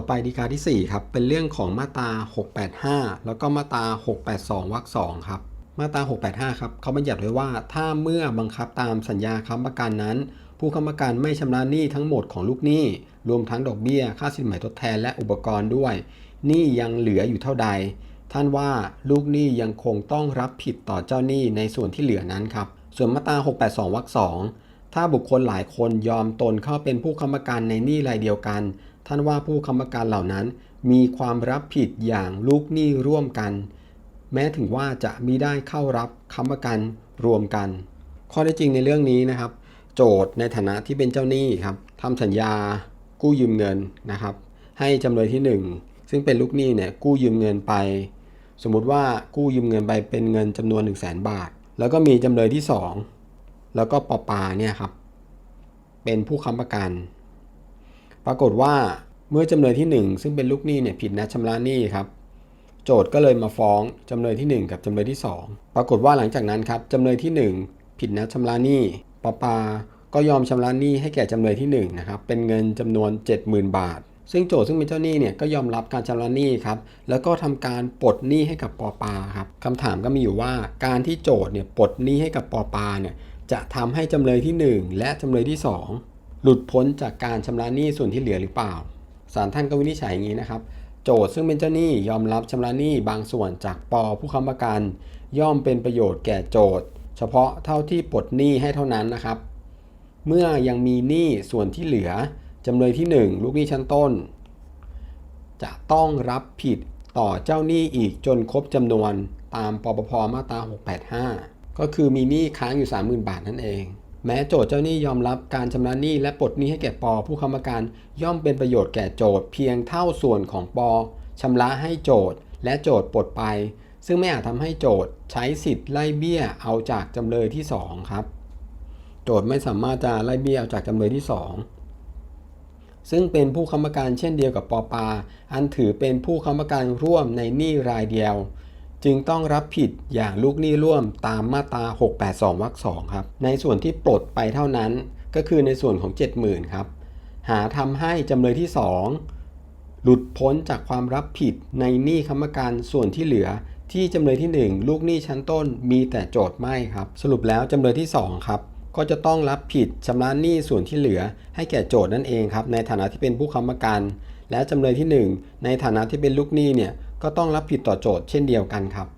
ต่อไปดีกาที่ 4 ครับ เป็นเรื่องของมาตรา 685 แล้วก็มาตรา 682 วรรค2ครับ มาตรา 685 ครับเขาบัญญัติไว้ว่า ถ้าเมื่อบังคับตามสัญญาค้ำประกันนั้น ผู้ค้ำประกันไม่ชำระหนี้ทั้งหมดของลูกหนี้ รวมทั้งดอกเบี้ย ค่าสินใหม่ทดแทน และอุปกรณ์ด้วย หนี้ยังเหลืออยู่เท่าใด ท่านว่าลูกหนี้ยังคงต้องรับผิดต่อเจ้าหนี้ในส่วนที่เหลือนั้นครับ ส่วนมาตรา 682 วรรค2 ถ้าบุคคลหลายคนยอมตนเข้าเป็นผู้ค้ำประกันในหนี้รายเดียวกัน ท่านว่าผู้ค้ำประกันเหล่านั้น มีความรับผิดอย่างลูกหนี้ร่วมกัน แม้ถึงว่าจะมิได้เข้ารับค้ำประกันรวมกัน ข้อเท็จจริงในเรื่องนี้นะครับ โจทย์ในฐานะที่เป็นเจ้าหนี้ครับทำสัญญากู้ยืมเงินนะครับ ให้จำเลยที่ 1 ซึ่งเป็นลูกหนี้เนี่ยกู้ยืมเงินไป สมมุติว่ากู้ยืมเงินไปเป็นเงินจำนวน 1 0 0 0 0แบาท แล้วก็มีจำเลยที่ 2 แล้วก็ปอปาเนี่ยครับ เป็นผู้ค้ำประกัน ปรากฏว่าเมื่อจำเลยที่ 1 ซึ่งเป็นลูกหนี้เนี่ยผิดนัดชำระหนี้ครับ โจทย์ก็เลยมาฟ้องจำเลยที่ 1 กับจำเลยที่ 2 ปรากฏว่าหลังจากนั้นครับจำเลยที่ 1 ผิดนัดชำระหนี้ปปาก็ยอมชำระหนี้ให้แก่จำเลยที่1นะครับเป็นเงินจำนวน 70,000 บาท ซึ่งโจทย์ซึ่งเป็นเจ้าหนี้เนี่ยก็ยอมรับการชำระหนี้ครับแล้วก็ทำการปลดหนี้ให้กับปปาครับคำถามก็มีอยู่ว่าการที่โจทย์เนี่ยปลดหนี้ให้กับปปาเนี่ย จะทำให้จำเลยที่ 1 และจำเลยที่ 2 หลุดพ้นจากการชำระหนี้ส่วนที่เหลือหรือเปล่าศาลท่านก็วินิจฉัยอย่างนี้นะครับ โจทย์ซึ่งเป็นเจ้าหนี้ยอมรับชำระหนี้บางส่วนจากปผู้ค้ำประกัน ย่อมเป็นประโยชน์แก่โจทย์ เฉพาะเท่าที่ปลดหนี้ให้เท่านั้นนะครับ เมื่อยังมีหนี้ส่วนที่เหลือจำเลยที่ 1 ลูกหนี้ชั้นต้น จะต้องรับผิดต่อเจ้าหนี้อีกจนครบจำนวนตามปปพมาตรา 685 ก็คือมีหนี้ค้างอยู่ 30,000 บาทนั่นเอง แม้โจทย์เจ้าหนี้ยอมรับการชำระหนี้และปลดหนี้ให้แก่ปอผู้ค้ำประกันย่อมเป็นประโยชน์แก่โจทย์เพียงเท่าส่วนของปอชำระให้โจทย์และโจทย์ปลดไป ซึ่งไม่อาจทำให้โจทย์ใช้สิทธิ์ไล่เบี้ยเอาจากจำเลยที่ 2 ครับ โจทย์ไม่สามารถจะไล่เบี้ยเอาจากจำเลยที่ 2ซึ่งเป็นผู้ค้ำประกันเช่นเดียวกับปอปา อันถือเป็นผู้ค้ำประกันร่วมในหนี้รายเดียว จึงต้องรับผิดอย่างลูกหนี้ร่วมตามมาตรา 682 วรรค2ครับ ในส่วนที่ปลดไปเท่านั้นก็คือในส่วนของ 70,000 ครับ หาทำให้จำเลยที่ 2 หลุดพ้นจากความรับผิดในหนี้ค้ำประกันส่วนที่เหลือที่จำเลยที่ 1 ลูกหนี้ชั้นต้นมีแต่โจทย์ไม่ครับ สรุปแล้วจำเลยที่ 2 ครับก็จะต้องรับผิดชำระหนี้ส่วนที่เหลือ ให้แก่โจทย์นั่นเองครับในฐานะที่เป็นผู้ค้ำประกัน และจำเลยที่ 1 ในฐานะที่เป็นลูกหนี้เนี่ย ก็ต้องรับผิดต่อโจทย์เช่นเดียวกันครับ